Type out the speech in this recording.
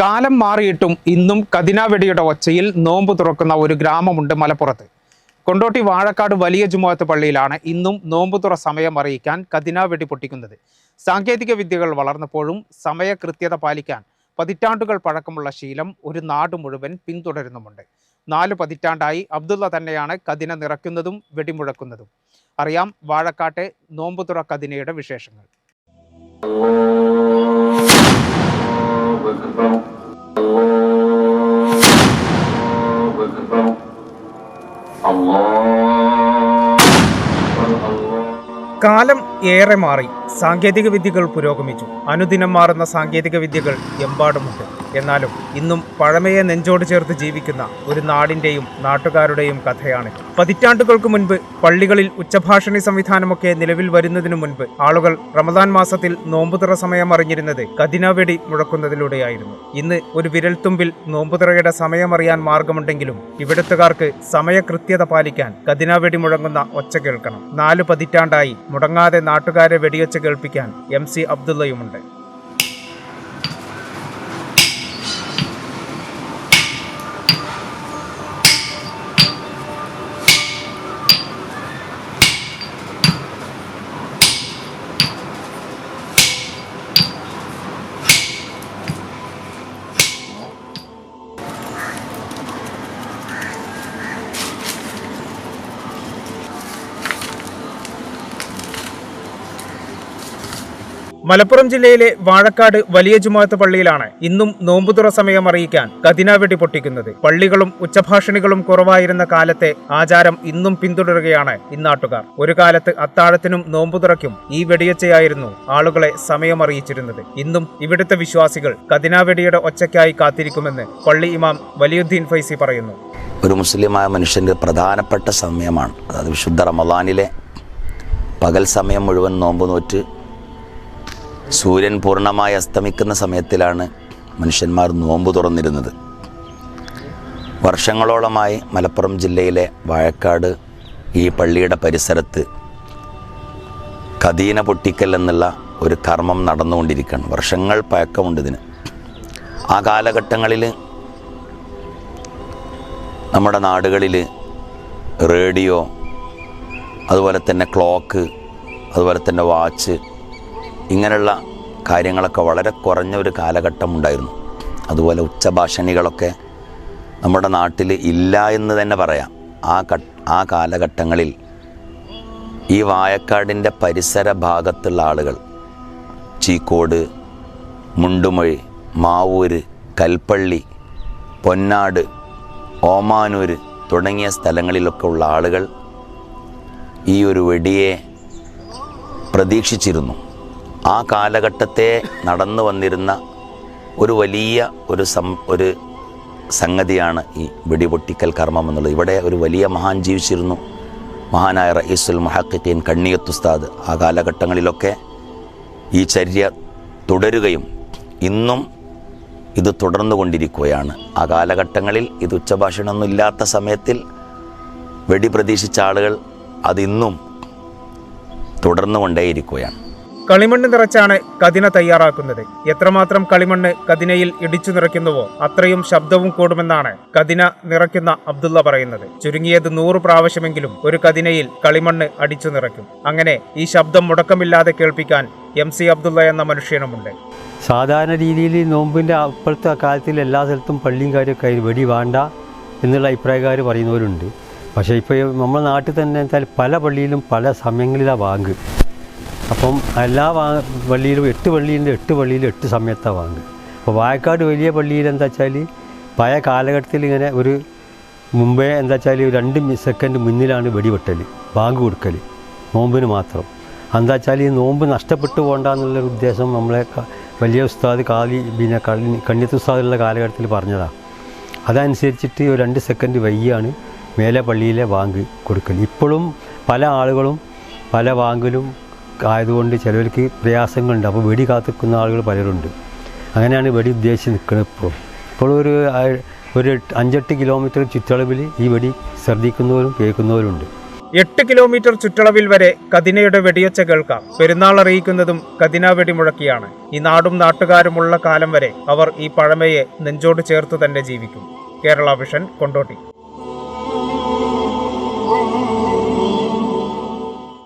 കാലം മാറിയിട്ടും ഇന്നും കതിനാവെടിയുടെ ഒച്ചയിൽ നോമ്പ് തുറക്കുന്ന ഒരു ഗ്രാമമുണ്ട് മലപ്പുറത്ത്. കൊണ്ടോട്ടി വാഴക്കാട് വലിയ ജുമുഅത്ത് പള്ളിയിലാണ് ഇന്നും നോമ്പ് തുറ സമയം അറിയിക്കാൻ കതിനാവെടി പൊട്ടിക്കുന്നത്. സാങ്കേതിക വിദ്യകൾ വളർന്നപ്പോഴും സമയകൃത്യത പാലിക്കാൻ പതിറ്റാണ്ടുകൾ പഴക്കമുള്ള ശീലം ഒരു നാട് മുഴുവൻ പിന്തുടരുന്നുമുണ്ട്. നാല് പതിറ്റാണ്ടായി അബ്ദുള്ള തന്നെയാണ് കതിന നിറയ്ക്കുന്നതും വെടിമുഴക്കുന്നതും. അറിയാം വാഴക്കാട്ടെ നോമ്പുതുറ കതിനയുടെ വിശേഷങ്ങൾ. കാലം ഏറെ മാറി സാങ്കേതിക വിദ്യകൾ പുരോഗമിച്ചു. അനുദിനം മാറുന്ന സാങ്കേതിക വിദ്യകൾ എമ്പാടുമുണ്ട്. എന്നാലും ഇന്നും പഴമയെ നെഞ്ചോട് ചേർത്ത് ജീവിക്കുന്ന ഒരു നാടിന്റെയും നാട്ടുകാരുടെയും കഥയാണ്. പതിറ്റാണ്ടുകൾക്ക് മുൻപ് പള്ളികളിൽ ഉച്ചഭാഷണി സംവിധാനമൊക്കെ നിലവിൽ വരുന്നതിനു മുൻപ് ആളുകൾ റമദാൻ മാസത്തിൽ നോമ്പുതുറ സമയം അറിഞ്ഞിരുന്നത് കതിനാവെടി മുഴക്കുന്നതിലൂടെയായിരുന്നു. ഇന്ന് ഒരു വിരൽത്തുമ്പിൽ നോമ്പുതുറയുടെ സമയമറിയാൻ മാർഗമുണ്ടെങ്കിലും ഇവിടുത്തുകാർക്ക് സമയകൃത്യത പാലിക്കാൻ കതിനാവെടി മുഴങ്ങുന്ന ഒച്ച കേൾക്കണം. നാല് പതിറ്റാണ്ടായി മുടങ്ങാതെ നാട്ടുകാരെ വെടിവെച്ച് കേൾപ്പിക്കാൻ എം സി അബ്ദുള്ളയുമുണ്ട്. മലപ്പുറം ജില്ലയിലെ വാഴക്കാട് വലിയ ജുമാത്ത് പള്ളിയിലാണ് ഇന്നും നോമ്പുതുറ സമയം അറിയിക്കാൻ കതിനാവെടി പൊട്ടിക്കുന്നത്. പള്ളികളും ഉച്ചഭാഷണികളും കുറവായിരുന്ന കാലത്തെ ആചാരം ഇന്നും പിന്തുടരുകയാണ് ഇന്നാട്ടുകാർ. ഒരു കാലത്ത് അത്താഴത്തിനും നോമ്പുതുറയ്ക്കും ഈ വെടിയൊച്ചയായിരുന്നു ആളുകളെ സമയമറിയിച്ചിരുന്നത് ഇന്നും ഇവിടുത്തെ വിശ്വാസികൾ കതിനാവെടിയുടെ ഒച്ചയ്ക്കായി കാത്തിരിക്കുമെന്ന് പള്ളി ഇമാം വലിയുദ്ദീൻ ഫൈസി പറയുന്നു. ഒരു മുസ്ലിമായ മനുഷ്യന്റെ പ്രധാനപ്പെട്ട സമയമാണ്. അതായത് വിശുദ്ധ റമദാനിലെ പകൽ സമയം മുഴുവൻ നോമ്പ് നോറ്റ് സൂര്യൻ പൂർണമായി അസ്തമിക്കുന്ന സമയത്തിലാണ് മനുഷ്യന്മാർ നോമ്പ് തുറന്നിരുന്നത്. വർഷങ്ങളോളമായി മലപ്പുറം ജില്ലയിലെ വാഴക്കാട് ഈ പള്ളിയുടെ പരിസരത്ത് കദീന പൊട്ടിക്കൽ എന്നുള്ള ഒരു കർമ്മം നടന്നുകൊണ്ടിരിക്കുകയാണ്. വർഷങ്ങൾ പഴക്കമുണ്ട് ഇതിന്. ആ കാലഘട്ടങ്ങളിൽ നമ്മുടെ നാടുകളിൽ റേഡിയോ അതുപോലെ തന്നെ ക്ലോക്ക് അതുപോലെ തന്നെ വാച്ച് ഇങ്ങനെയുള്ള കാര്യങ്ങളൊക്കെ വളരെ കുറഞ്ഞ ഒരു കാലഘട്ടം ഉണ്ടായിരുന്നു അതുപോലെ ഉച്ചഭാഷണികളൊക്കെ നമ്മുടെ നാട്ടിൽ ഇല്ല എന്ന് തന്നെ പറയാം. ആ ക ആ കാലഘട്ടങ്ങളിൽ ഈ വായക്കാടിന്റെ പരിസര ഭാഗത്തുള്ള ആളുകൾ ചീക്കോട് മുണ്ടുമൊഴി മാവൂര് കൽപ്പള്ളി പൊന്നാട് ഓമാനൂർ തുടങ്ങിയ സ്ഥലങ്ങളിലൊക്കെ ഉള്ള ആളുകൾ ഈ ഒരു വെടിയെ പ്രതീക്ഷിച്ചിരുന്നു. ആ കാലഘട്ടത്തെ നടന്നു വന്നിരുന്ന ഒരു വലിയ ഒരു സം ഒരു സംഗതിയാണ് ഈ വെടിപൊട്ടിക്കൽ കർമ്മം എന്നുള്ളത്. ഇവിടെ ഒരു വലിയ മഹാൻ ജീവിച്ചിരുന്നു. മഹാനായ റയീസുൽ മഹക്കിൻ കണ്ണിയത്തുസ്താദ് ആ കാലഘട്ടങ്ങളിലൊക്കെ ഈ ചര്യ തുടരുകയും ഇന്നും ഇത് തുടർന്നു കൊണ്ടിരിക്കുകയാണ്. ആ കാലഘട്ടങ്ങളിൽ ഇത് ഉച്ചഭാഷണമൊന്നും ഇല്ലാത്ത സമയത്തിൽ വെടി പ്രതീക്ഷിച്ച ആളുകൾ അതിന്നും തുടർന്നുകൊണ്ടേയിരിക്കുകയാണ്. കളിമണ്ണ് നിറച്ചാണ് കതിന തയ്യാറാക്കുന്നത്. എത്രമാത്രം കളിമണ്ണ് കതിനയിൽ ഇടിച്ചു നിറയ്ക്കുന്നുവോ അത്രയും ശബ്ദവും കൂടുമെന്നാണ് കതിന നിറയ്ക്കുന്ന അബ്ദുള്ള പറയുന്നത്. ചുരുങ്ങിയത് നൂറ് പ്രാവശ്യമെങ്കിലും ഒരു കതിനയിൽ കളിമണ്ണ് അടിച്ചു നിറയ്ക്കും. അങ്ങനെ ഈ ശബ്ദം മുടക്കമില്ലാതെ കേൾപ്പിക്കാൻ എം സി അബ്ദുള്ള എന്ന മനുഷ്യനുമുണ്ട്. സാധാരണ രീതിയിൽ നോമ്പിന്റെ അപ്പോഴത്തെ കാലത്തിൽ എല്ലാ സ്ഥലത്തും പള്ളിയും കാര്യമൊക്കെ വെടി വേണ്ട എന്നുള്ള അഭിപ്രായക്കാർ പറയുന്നവരുണ്ട്. പക്ഷേ ഇപ്പോൾ നമ്മുടെ നാട്ടിൽ തന്നെ പല പള്ളിയിലും പല സമയങ്ങളിലാണ് വാങ്ക് അപ്പം എല്ലാ വാ പള്ളിയിലും എട്ട് പള്ളിയിൽ എട്ട് പള്ളിയിലും എട്ട് സമയത്താണ് വാങ്ക് അപ്പോൾ വായക്കാട് വലിയ പള്ളിയിൽ എന്താ വെച്ചാൽ പഴയ കാലഘട്ടത്തിൽ ഇങ്ങനെ ഒരു മുമ്പേ എന്താ വെച്ചാൽ രണ്ട് സെക്കൻഡ് മുന്നിലാണ് വെടിവെട്ടൽ ബാങ്ക് കൊടുക്കൽ നോമ്പിന് മാത്രം. എന്താ വെച്ചാൽ ഈ നോമ്പ് നഷ്ടപ്പെട്ടു പോകണ്ട എന്നുള്ളൊരു ഉദ്ദേശം നമ്മളെ വലിയ ഉസ്താദ് കാലി പിന്നെ കണ്ണി കണ്ണിയത്ത് ഉസ്താദുള്ള കാലഘട്ടത്തിൽ പറഞ്ഞതാണ് അതനുസരിച്ചിട്ട് ഒരു രണ്ട് സെക്കൻഡ് വൈകിയാണ് മേലെ പള്ളിയിലെ വാങ്ക് കൊടുക്കൽ. ഇപ്പോഴും പല ആളുകളും പല ബാങ്കിലും ആയതുകൊണ്ട് ചിലവർക്ക് പ്രയാസങ്ങളുണ്ട്. അപ്പോൾ വെടി കാത്തിക്കുന്ന ആളുകൾ പലരുണ്ട്. അങ്ങനെയാണ് വെടി ഉദ്ദേശിച്ച് നിൽക്കുന്നത് ഇപ്പോൾ ഇപ്പോൾ ഒരു ഒരു അഞ്ചെട്ട് കിലോമീറ്റർ ചുറ്റളവിൽ ഈ വെടി ശ്രദ്ധിക്കുന്നവരും കേൾക്കുന്നവരുണ്ട്. എട്ട് കിലോമീറ്റർ ചുറ്റളവിൽ വരെ കതിനയുടെ വെടിയൊച്ച കേൾക്കാം. പെരുന്നാൾ അറിയിക്കുന്നതും കതിന വെടിമുഴക്കിയാണ് ഈ നാടും നാട്ടുകാരുമുള്ള കാലം വരെ അവർ ഈ പഴമയെ നെഞ്ചോട് ചേർത്ത് തന്നെ ജീവിക്കും. കേരള വിഷൻ കൊണ്ടോട്ടി.